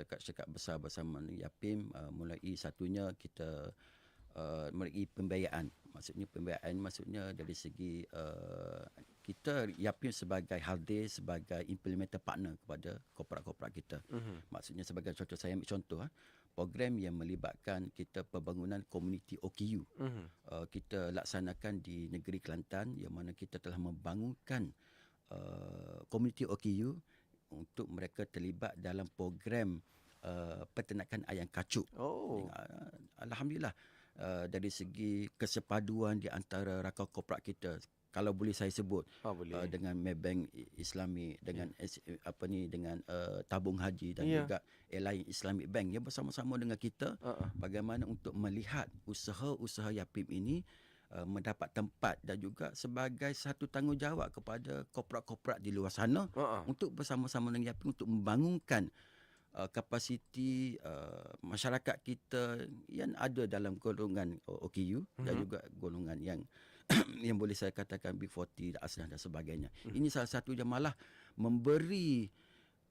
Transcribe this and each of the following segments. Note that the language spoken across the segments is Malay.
syarikat-syarikat besar bersama Yapim uh, mulai satunya kita uh, mulai pembiayaan maksudnya pembiayaan maksudnya dari segi uh, kita Yapim sebagai hadir sebagai implementer partner kepada korporat-korporat kita mm-hmm. maksudnya sebagai contoh saya ambil contoh ah, program yang melibatkan kita pembangunan komuniti OKU mm-hmm. uh, kita laksanakan di negeri Kelantan yang mana kita telah membangunkan uh, komuniti OKU untuk mereka terlibat dalam program uh, peternakan ayam kacuk. Oh. Uh, Alhamdulillah uh, dari segi kesepaduan di antara rakan korporat kita kalau boleh saya sebut Ah, boleh. Uh, dengan Maybank Islami dengan yeah. apa ni dengan uh, tabung haji dan Ya. juga Airline Islamic Bank yang bersama-sama dengan kita Uh-uh. bagaimana untuk melihat usaha-usaha Yapim ini uh, mendapat tempat dan juga sebagai satu tanggungjawab kepada korporat-korporat di luar sana Uh-uh. untuk bersama-sama dengan Yapim untuk membangunkan uh, kapasiti uh, masyarakat kita yang ada dalam golongan OKU mm-hmm. dan juga golongan yang yang boleh saya katakan B40 asnah dan sebagainya. Mm-hmm. Ini salah satu yang malah memberi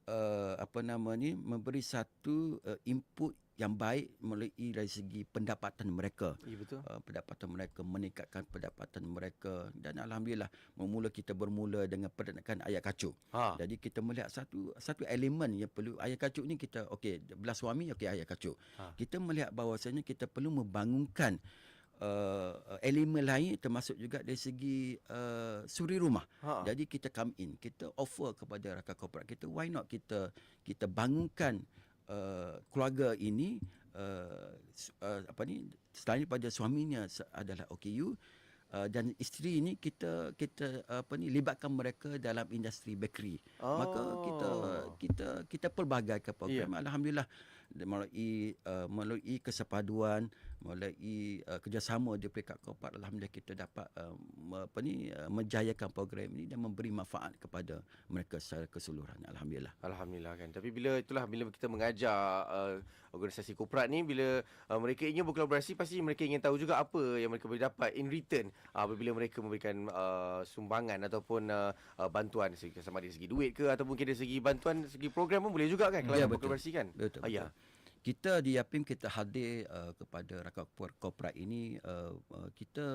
uh, apa nama ni memberi satu uh, input yang baik melalui dari segi pendapatan mereka. Ya, betul. Uh, pendapatan mereka meningkatkan pendapatan mereka dan alhamdulillah memula kita bermula dengan peternakan ayat kacuk. Ha. Jadi kita melihat satu satu elemen yang perlu ayat kacuk ni kita okey belah suami okey ayat kacuk. Ha. Kita melihat bahawasanya kita perlu membangunkan uh, elemen lain termasuk juga dari segi uh, suri rumah. Ha. Jadi kita come in, kita offer kepada rakan korporat kita why not kita kita bangunkan uh, keluarga ini uh, uh, apa ni selain pada suaminya adalah OKU Uh, dan isteri ini kita kita apa ni libatkan mereka dalam industri bakery. Oh. Maka kita kita kita pelbagaikan program yeah. alhamdulillah melalui uh, melalui kesepaduan melalui uh, kerjasama di peringkat korporat alhamdulillah kita dapat uh, me- apa ni uh, menjayakan program ini dan memberi manfaat kepada mereka secara keseluruhan alhamdulillah. Alhamdulillah kan. Tapi bila itulah bila kita mengajar uh, organisasi korporat ni bila uh, mereka ingin berkolaborasi pasti mereka ingin tahu juga apa yang mereka boleh dapat in return uh, apabila mereka memberikan uh, sumbangan ataupun uh, uh, bantuan segi- sama ada segi duit ke ataupun mungkin dari segi bantuan segi program pun boleh juga kan kalau Ya, betul. berkolaborasi kan. Betul. Ah, ya. betul. Kita di Yapim kita hadir uh, kepada rakan kor- korporat ini uh, uh, kita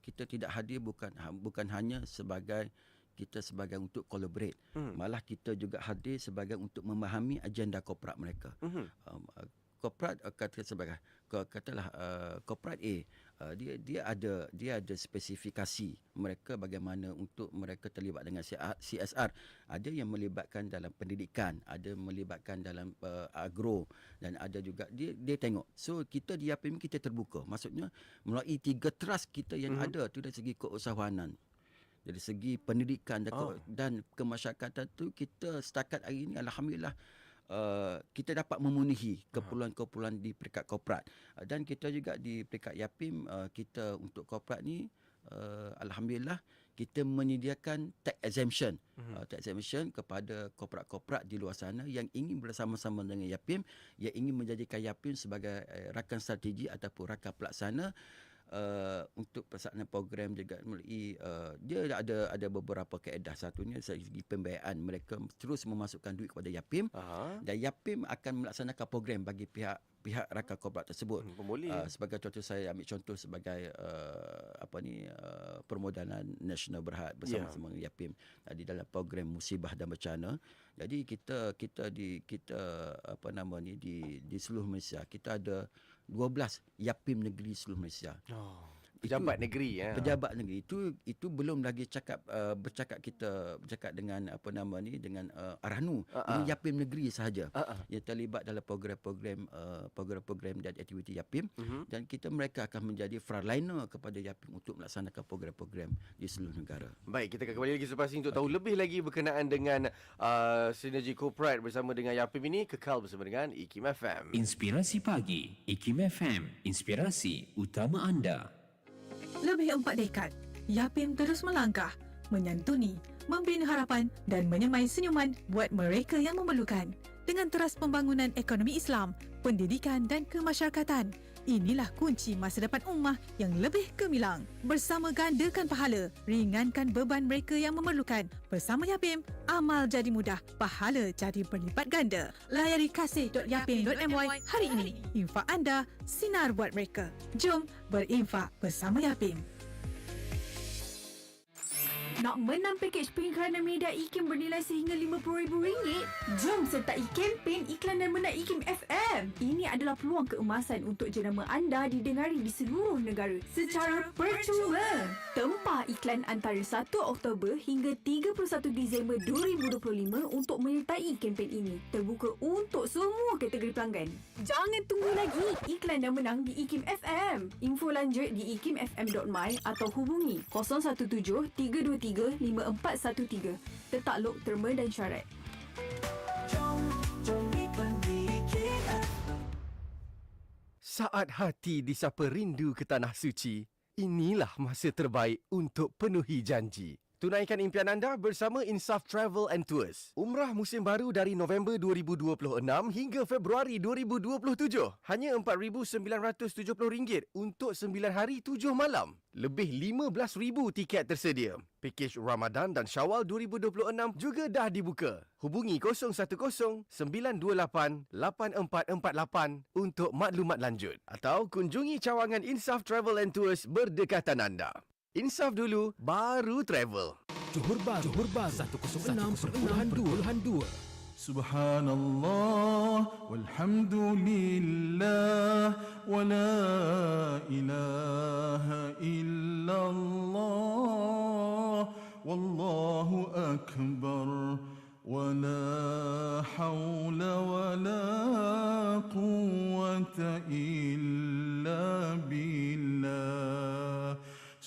kita tidak hadir bukan ha- bukan hanya sebagai kita sebagai untuk collaborate Hmm. malah kita juga hadir sebagai untuk memahami agenda korporat mereka Mhm. um, uh, korporat uh, kata sebagai katalah uh, korporat A uh, dia dia ada dia ada spesifikasi mereka bagaimana untuk mereka terlibat dengan CSR ada yang melibatkan dalam pendidikan ada melibatkan dalam uh, agro dan ada juga dia dia tengok so kita di APM kita terbuka maksudnya melalui tiga trust kita yang Mhm. mm-hmm. ada tu dari segi keusahawanan dari segi pendidikan dan, oh. dan kemasyarakatan tu kita setakat hari ini alhamdulillah Uh, kita dapat memenuhi keperluan-keperluan di peringkat korporat. Uh, dan kita juga di peringkat Yapim uh, kita untuk korporat ni uh, alhamdulillah kita menyediakan tax exemption. Mm-hmm. uh, tax exemption kepada korporat-korporat di luar sana yang ingin bersama-sama dengan Yapim yang ingin menjadikan Yapim sebagai uh, rakan strategi ataupun rakan pelaksana uh, untuk pelaksanaan program juga melalui uh, dia ada ada beberapa kaedah satunya dari segi pembiayaan mereka terus memasukkan duit kepada Yapim Aha. dan Yapim akan melaksanakan program bagi pihak pihak rakan korporat tersebut. Hmm. Uh, sebagai contoh saya ambil contoh sebagai uh, apa ni uh, permodalan nasional berhad bersama-sama yeah. Yapim uh, di dalam program musibah dan bencana. Jadi kita kita di kita apa nama ni di di seluruh Malaysia kita ada 12 Yapim negeri seluruh Malaysia. Oh. Pejabat Itu- negeri ya. Pejabat negeri itu itu belum lagi cakap uh, bercakap kita bercakap dengan apa nama ni dengan uh, Arhanu. Uh-uh. Ini. Yapim negeri sahaja Ah, ah. yang terlibat dalam program-program uh, program-program dan aktiviti Yapim uh-huh. dan kita mereka akan menjadi frontliner kepada Yapim untuk melaksanakan program-program di seluruh negara. Baik, kita akan kembali lagi selepas ini untuk tahu lebih lagi berkenaan dengan uh, sinergi korporat bersama dengan Yapim ini. Kekal bersama dengan IKIM FM. Inspirasi Pagi IKIM FM Inspirasi utama anda Lebih empat dekad, Yapim terus melangkah, menyantuni, membina harapan dan menyemai senyuman buat mereka yang memerlukan. Dengan teras pembangunan ekonomi Islam, pendidikan dan kemasyarakatan. Inilah kunci masa depan ummah yang lebih gemilang. Bersama gandakan pahala, ringankan beban mereka yang memerlukan. Bersama Yapim, amal jadi mudah, pahala jadi berlipat ganda. Layari kasih.yapim.my hari ini. Infak anda, sinar buat mereka. Jom berinfak bersama Yapim. Nak menang pakej pengikranan media IKIM bernilai sehingga RM50,000? Jom sertai kempen iklan dan menang IKIM FM. Ini adalah peluang keemasan untuk jenama anda didengari di seluruh negara secara percuma. Tempah iklan antara 1 Oktober hingga 31 Disember 2025 untuk menyertai kempen ini. Terbuka untuk semua kategori pelanggan. Jangan tunggu lagi. Iklan dan menang di IKIM FM. Info lanjut di ikimfm.my atau hubungi 017 323 5413. Tertakluk terma dan syarat. Saat hati disapa rindu ke tanah suci, inilah masa terbaik untuk penuhi janji. Tunaikan impian anda bersama Insaf Travel and Tours. Umrah musim baru dari November 2026 hingga Februari 2027. Hanya RM4,970 untuk 9 hari 7 malam. Lebih 15,000 tiket tersedia. Pakej Ramadan dan Syawal 2026 juga dah dibuka. Hubungi 010-928-8448 untuk maklumat lanjut. Atau kunjungi cawangan Insaf Travel and Tours berdekatan anda. Insaf dulu, baru travel. Johor Bahru, Johor Bahru 106.2 Subhanallah walhamdulillah wa la ilaha illallah wallahu akbar wa la hawla wa la quwwata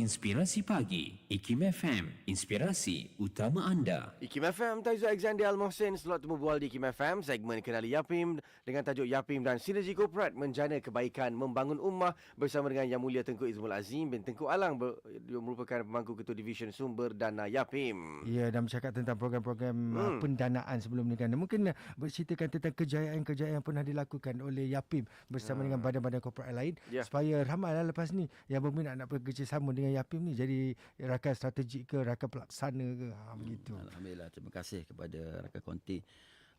Inspirasi Pagi, IKIM FM, inspirasi utama anda. IKIM FM, Taizu Alexander Al-Mohsin, slot temu bual di IKIM FM, segmen Kenali Yapim dengan tajuk Yapim dan Sinergi Korporat menjana kebaikan membangun ummah bersama dengan Yang Mulia Tengku Izmul Azim bin Tengku Alang ber, dia merupakan pemangku Ketua Division Sumber Dana Yapim. Ya, dan bercakap tentang program-program hmm. pendanaan sebelum ni kan. Mungkin uh, berceritakan tentang kejayaan-kejayaan yang pernah dilakukan oleh Yapim bersama hmm. dengan badan-badan korporat lain Ya. supaya ramai lah lepas ni yang berminat nak bekerjasama dengan Yapim ni jadi rakan strategik ke, rakan pelaksana ke. Ha, begitu. Alhamdulillah terima kasih kepada rakan Konti.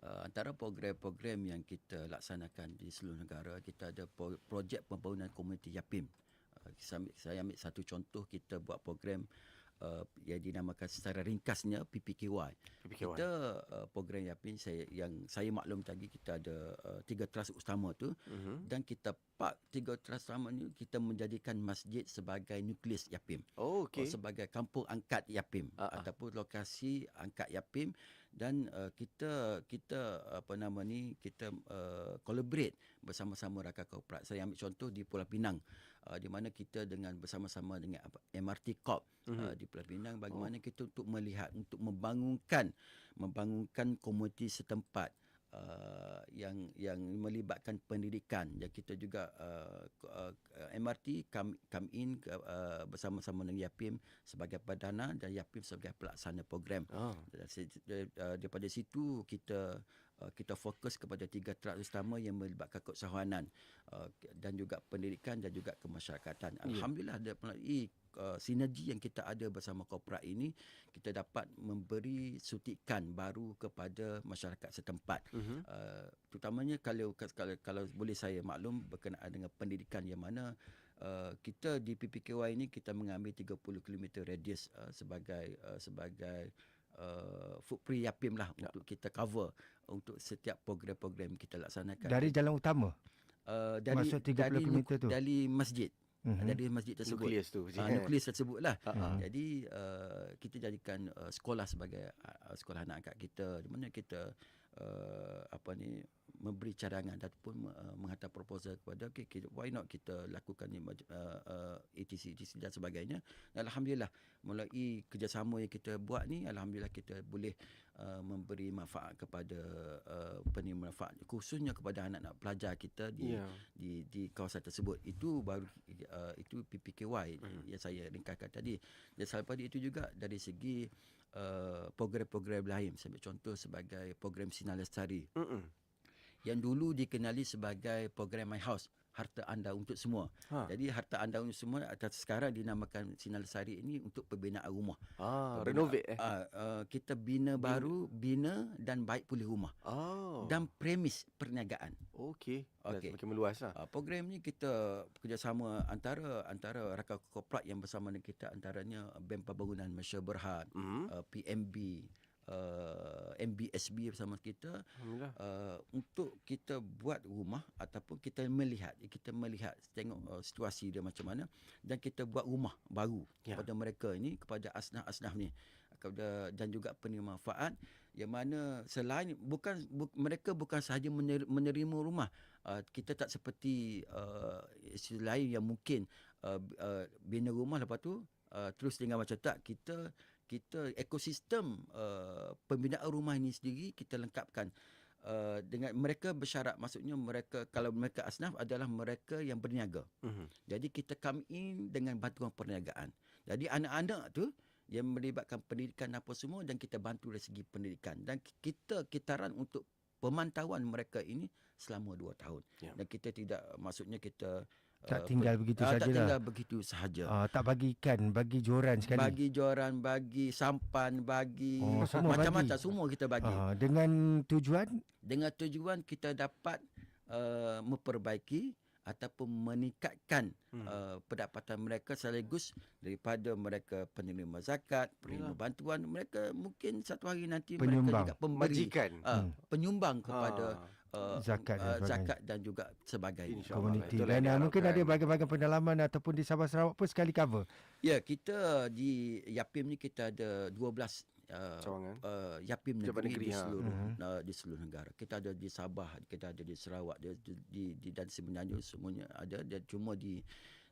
Uh, antara program-program yang kita laksanakan di seluruh negara kita ada pro- projek pembangunan komuniti Yapim. Uh, saya, ambil, saya ambil satu contoh kita buat program uh, yang dinamakan secara ringkasnya PPKY. PPKY. Kita uh, program Yapim saya yang saya maklum tadi kita ada uh, tiga trust utama tu Mhm. dan kita pak tiga trust utama ni kita menjadikan masjid sebagai nukleus Yapim Oh, okay. okey. sebagai kampung angkat Yapim Ah, ah. uh-huh. ataupun lokasi angkat Yapim dan uh, kita kita apa nama ni kita uh, collaborate bersama-sama rakan korporat. Saya ambil contoh di Pulau Pinang uh, di mana kita dengan bersama-sama dengan MRT Corp Mhm. uh, di Pulau Pinang bagaimana oh. kita untuk melihat untuk membangunkan membangunkan komuniti setempat uh, yang yang melibatkan pendidikan dan kita juga uh, uh, MRT come, come in uh, bersama-sama dengan Yapim sebagai perdana dan Yapim sebagai pelaksana program Oh. dan uh, daripada situ kita uh, kita fokus kepada tiga track utama yang melibatkan keusahawanan uh, dan juga pendidikan dan juga kemasyarakatan. Alhamdulillah yeah. melalui uh, sinergi yang kita ada bersama korporat ini kita dapat memberi sutikan baru kepada masyarakat setempat. Mhm. Uh, terutamanya kalau, kalau kalau boleh saya maklum berkenaan dengan pendidikan yang mana Uh, kita di PPKY ini kita mengambil 30 km radius uh, sebagai uh, sebagai uh, footprint Yapim lah ya. untuk kita cover untuk setiap program-program kita laksanakan. Dari jalan utama. uh, dari Maksud 30 dari, kilometer tu? Dari masjid. Mhm. Mm-hmm. Dari masjid tersebut. Nukleus tu. Uh, nukleus tersebut lah. Ah, ah. Jadi uh, kita jadikan uh, sekolah sebagai uh, sekolah anak angkat kita di mana kita uh, apa ni memberi cadangan ataupun uh, menghantar proposal kepada okay, kita, why not kita lakukan uh, uh, ETC ETC dan sebagainya dan alhamdulillah melalui kerjasama yang kita buat ni alhamdulillah kita boleh uh, memberi manfaat kepada uh, penerima manfaat khususnya kepada anak-anak pelajar kita di Ya. di di kawasan tersebut itu baru uh, itu PPKY hmm. yang saya ringkaskan tadi dan selain pada itu juga dari segi uh, program-program lain sebagai contoh sebagai program Sinar Lestari Mm-mm. Yang dulu dikenali sebagai program My House harta anda untuk semua. Ha. Jadi harta anda untuk semua atas sekarang dinamakan Sinar Lestari ini untuk pembinaan rumah. Ah, Pembina- renovate eh. Uh, uh, kita bina baru, bina dan baik pulih rumah. Oh. Dan premis perniagaan. okey. Okey. Semakin meluas lah. Uh, program ni kita kerjasama antara antara rakan korporat yang bersama dengan kita antaranya Bank Pembangunan Malaysia Berhad, Mhm. uh, PMB, uh, MBSB bersama kita uh, untuk kita buat rumah ataupun kita melihat kita melihat tengok uh, situasi dia macam mana dan kita buat rumah baru Ya. kepada mereka ini kepada asnaf-asnaf ni kepada dan juga penerima manfaat yang mana selain bukan bu, mereka bukan sahaja mener- menerima rumah uh, kita tak seperti uh, istilah lain yang mungkin uh, uh, bina rumah lepas tu uh, terus tinggal macam tak kita kita ekosistem uh, pembinaan rumah ini sendiri kita lengkapkan uh, dengan mereka bersyarat maksudnya mereka kalau mereka asnaf adalah mereka yang berniaga Mhm. jadi kita come in dengan bantuan perniagaan. Jadi anak-anak tu yang melibatkan pendidikan apa semua dan kita bantu dari segi pendidikan dan ki- kita kitaran untuk pemantauan mereka ini selama 2 tahun. Ya. Dan kita tidak maksudnya kita Tak uh, tinggal begitu ah, Tak tinggal begitu sahaja. Ah, tak bagi ikan, bagi joran sekali. Bagi joran, bagi sampan, bagi Oh, semua macam-macam bagi. semua kita bagi. Ah, dengan tujuan dengan tujuan kita dapat uh, memperbaiki ataupun meningkatkan Hmm. uh, pendapatan mereka sekaligus daripada mereka penerima zakat, penerima Yalah. bantuan, mereka mungkin satu hari nanti Penyumbang. mereka juga pemberi Majikan. uh, Hmm. penyumbang kepada Ah. Uh, Zakat dan uh, zakat dan juga sebagainya. InsyaAllah. komuniti Itulah dan yang uh, mungkin ada bahagian-bahagian pendalaman ataupun di Sabah Sarawak pun sekali cover. Ya, kita di Yapim ni kita ada 12 uh, Cawangan. uh, Yapim negeri, negeri, di ha. seluruh Mhm. uh, di seluruh negara. Kita ada di Sabah, kita ada di Sarawak, di di, di, di dan semenanjung semuanya ada dan cuma di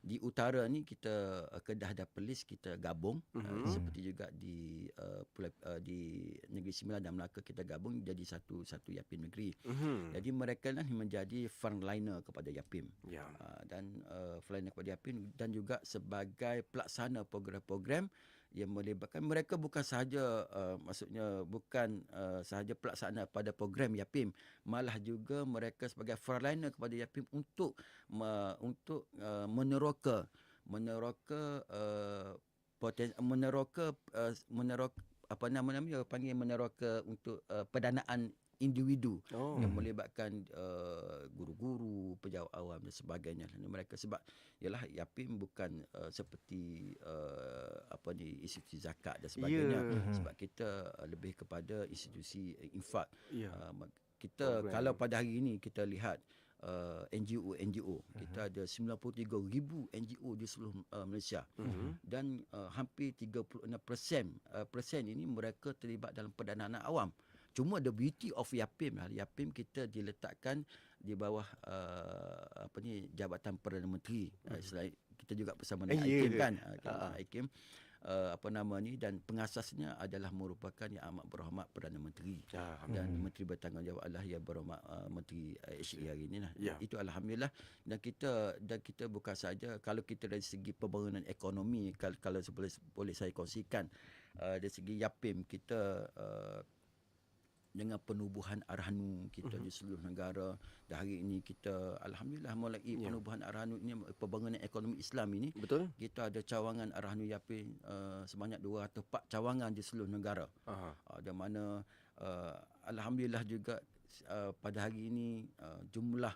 di utara ni kita uh, Kedah dan Perlis kita gabung Mhm. uh, seperti juga di uh, Pulau, uh, di Negeri Sembilan dan Melaka kita gabung jadi satu satu Yapim negeri. Mhm. Jadi mereka lah menjadi frontliner kepada Yapim. Ya. Uh, dan uh, frontliner kepada Yapim dan juga sebagai pelaksana program-program yang melibatkan mereka bukan sahaja uh, maksudnya bukan uh, sahaja pelaksana pada program Yapim malah juga mereka sebagai frontliner kepada Yapim untuk me, untuk uh, meneroka meneroka uh, poten, meneroka uh, meneroka apa nama namanya panggil meneroka untuk uh, pendanaan individu Oh. yang melibatkan uh, guru-guru, pejabat awam dan sebagainya. Dan mereka sebab ialah Yapim bukan uh, seperti uh, apa ni institusi zakat dan sebagainya. Ya. Mhm. Sebab kita uh, lebih kepada institusi uh, infak. Ya. Uh, kita Program. kalau pada hari ini kita lihat uh, NGO NGO kita ada 93,000 NGO di seluruh uh, Malaysia Mhm. dan uh, hampir 36% uh, persen ini mereka terlibat dalam pendanaan awam. Cuma the beauty of Yapim lah. Yapim kita diletakkan di bawah uh, apa ni Jabatan Perdana Menteri. Uh, selain kita juga bersama dengan ya IKIM ke? kan. Uh, kita Ah. IKIM uh, apa nama ni dan pengasasnya adalah merupakan yang amat berhormat Perdana Menteri. Ya, Dan Menteri bertanggungjawab adalah yang berhormat uh, Menteri uh, HE hari ini lah. Ya. Itu alhamdulillah dan kita dan kita bukan saja kalau kita dari segi pembangunan ekonomi kalau, kalau boleh boleh saya kongsikan uh, dari segi Yapim kita uh, dengan penubuhan Arhanu kita Mhm. di seluruh negara dan hari ini kita alhamdulillah mulai Ya. penubuhan Arhanu ini pembangunan ekonomi Islam ini Betul? kita ada cawangan Arhanu Yapim uh, sebanyak 204 cawangan di seluruh negara Aha. uh, dan mana uh, alhamdulillah juga uh, pada hari ini uh, jumlah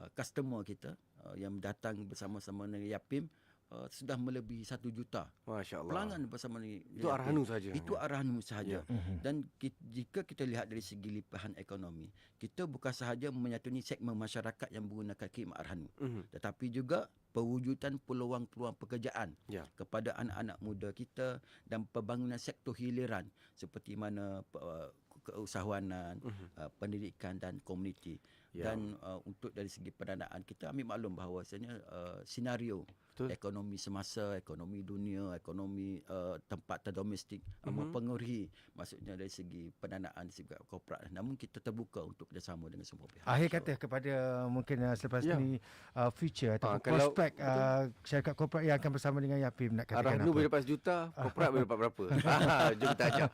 uh, customer kita uh, yang datang bersama-sama dengan Yapim uh, sudah melebihi satu juta Masya Allah. pelanggan bersama dengan Itu. Arhanu saja. Itu Arhanu sahaja. Ya. Mhm. Dan ki- jika kita lihat dari segi limpahan ekonomi, kita bukan sahaja menyatuni segmen masyarakat yang menggunakan khidmat Arhanu, Mhm. tetapi juga pewujudan peluang-peluang pekerjaan Ya. kepada anak-anak muda kita dan pembangunan sektor hiliran seperti mana uh, keusahawanan, Mhm. uh, pendidikan dan komuniti. Ya. Dan uh, untuk dari segi pendanaan kita ambil maklum bahawasanya uh, senario Betul. ekonomi semasa, ekonomi dunia, ekonomi uh, tempat terdomestik uh, Mhm. mempengaruhi maksudnya dari segi pendanaan dari segi korporat. Namun kita terbuka untuk kerjasama dengan semua pihak. Akhir So, kata kepada mungkin uh, selepas Ya. ni uh, future atau Ah, kalau- prospek uh, syarikat korporat yang akan bersama dengan Yapim nak katakan Nu apa? boleh dapat sejuta, korporat boleh dapat berapa? Jom kita ajar.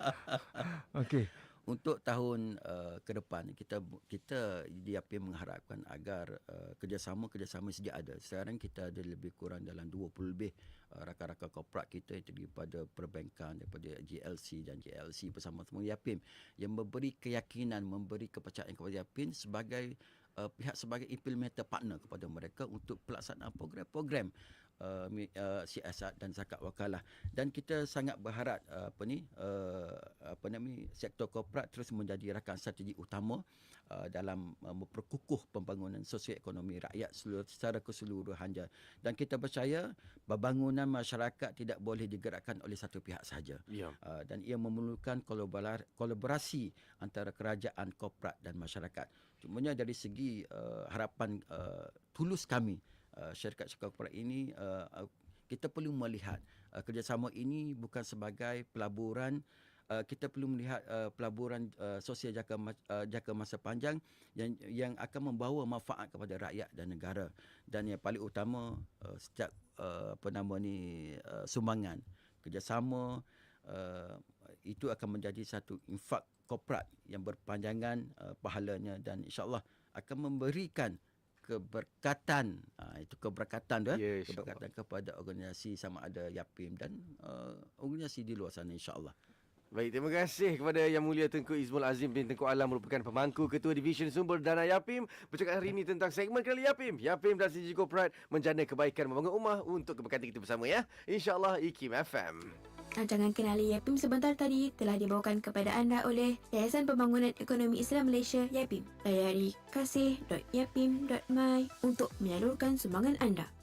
Okey. Untuk tahun uh, ke depan kita kita di APM mengharapkan agar uh, kerjasama kerjasama sedia ada. Sekarang kita ada lebih kurang dalam 20 lebih uh, rakan-rakan korporat kita terdiri daripada perbankan daripada GLC dan GLC bersama semua YAPIM yang memberi keyakinan memberi kepercayaan kepada YAPIM sebagai uh, pihak sebagai implementer partner kepada mereka untuk pelaksanaan program-program uh, mi- uh, siasat dan zakat wakalah dan kita sangat berharap uh, apa ni uh, apa nama sektor korporat terus menjadi rakan strategi utama uh, dalam uh, memperkukuh pembangunan sosioekonomi rakyat seluruh, secara keseluruhan dan kita percaya pembangunan masyarakat tidak boleh digerakkan oleh satu pihak sahaja Ya. uh, dan ia memerlukan kolaborasi antara kerajaan, korporat dan masyarakat. Cumanya dari segi uh, harapan uh, tulus kami uh, syarikat-syarikat korporat ini uh, uh, kita perlu melihat uh, kerjasama ini bukan sebagai pelaburan Uh, kita perlu melihat uh, pelaburan uh, sosial jangka, uh, jangka masa panjang yang yang akan membawa manfaat kepada rakyat dan negara. Dan yang paling utama uh, setiap uh, apa nama ni uh, sumbangan kerjasama uh, itu akan menjadi satu infak korporat yang berpanjangan uh, pahalanya dan insyaallah akan memberikan keberkatan uh, itu keberkatan tu eh Ya, insyaAllah. keberkatan kepada organisasi sama ada YAPIM dan uh, organisasi di luar sana insyaallah Baik, terima kasih kepada Yang Mulia Tengku Izmul Azim bin Tengku Alam merupakan pemangku Ketua Division Sumber Dana Yapim bercakap hari ini tentang segmen kali Yapim. Yapim dan CG Corporate menjana kebaikan membangun rumah untuk keberkatan kita bersama ya. InsyaAllah IKIM FM. Rancangan Kenali Yapim sebentar tadi telah dibawakan kepada anda oleh Yayasan Pembangunan Ekonomi Islam Malaysia Yapim. Layari kasih.yapim.my untuk menyalurkan sumbangan anda.